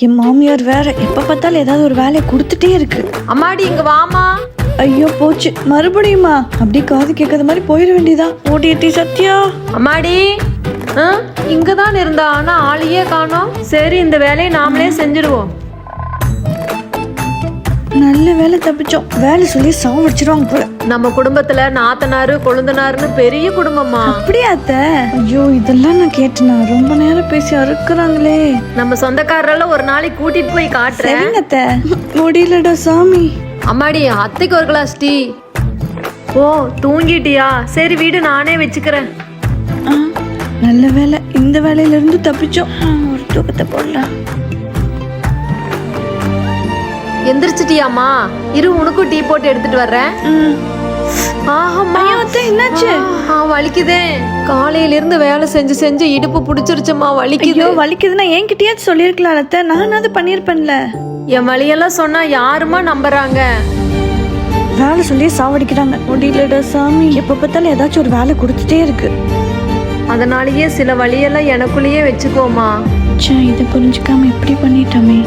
என் மாமியார் வேற எப்ப பார்த்தாலும் ஏதாவது ஒரு வேலையை கொடுத்துட்டே இருக்கு. அம்மாடி இங்க வாமா ஐயோ போச்சு. மறுபடியுமா அப்படியே காது கேட்காத மாதிரி போயிட வேண்டியதான் ஓடிட்டி சத்யா. அம்மாடி ஆ, இங்கதான் இருந்தா ஆனா ஆளையே காணோம். சரி இந்த வேலையை நாமளே செஞ்சிடுவோம் நல்ல வேலை தப்பிச்சோம். வேலை சொல்லி சாவடிச்சிருவாங்க போல. நம்ம குடும்பத்துல நாத்தனாரு கொழுந்தனாருன்னு பெரிய குடும்பமா? அப்படியா அத்தை? ஐயோ இதெல்லாம் நான் கேட்டேனா. ரொம்ப நேரம் பேசி அறுக்குறாங்களே. நம்ம சொந்தக்காரரெல்லாம் ஒரு நாளைக்கு கூட்டிட்டு போய் காட்டுறேன். அத்தை. முடியலடா சாமி. அம்மாடி அத்தைக்கு ஒரு கிளாஸ் டீ ஓ தூங்கிட்டியா? சரி வீடு நானே வச்சுக்கிறேன். நல்ல வேலை. இந்த வேலையில இருந்து தப்பிச்சோம் ஒரு தூக்கத்தை போடலாம். எந்திரிச்சிட்டியாம்மா? இரு உனக்கும் டீ போட்டு எடுத்துட்டு வர்றேன். ஆஹம்மா. என்னாச்சு? ஆ வலிக்குதே. காலையில இருந்து வேலை செஞ்சு செஞ்சு இடுப்பு புடிச்சிருச்சுமா வலிக்குது. ஐயோ வலிக்குதுன்னா என்கிட்டயாச்சும் சொல்லியிருக்கலாம் அத்தை. நானாவது பண்ணியிருப்பேன்ல. என் வழியெல்லாம் சொன்னா யாருமா நம்புறாங்க? வேலை சொல்லி சாவடிக்கிறாங்க. முடியலடா சாமி. எப்ப பார்த்தாலும் ஏதாச்சும் ஒரு வேலை கொடுத்துட்டே இருக்கு. அதனாலயே சில வழியெல்லாம் எனக்குள்ளேயே வச்சுக்கோமா ச்சே இதை புரிஞ்சுக்காம இப்படி பண்ணிட்டோமே.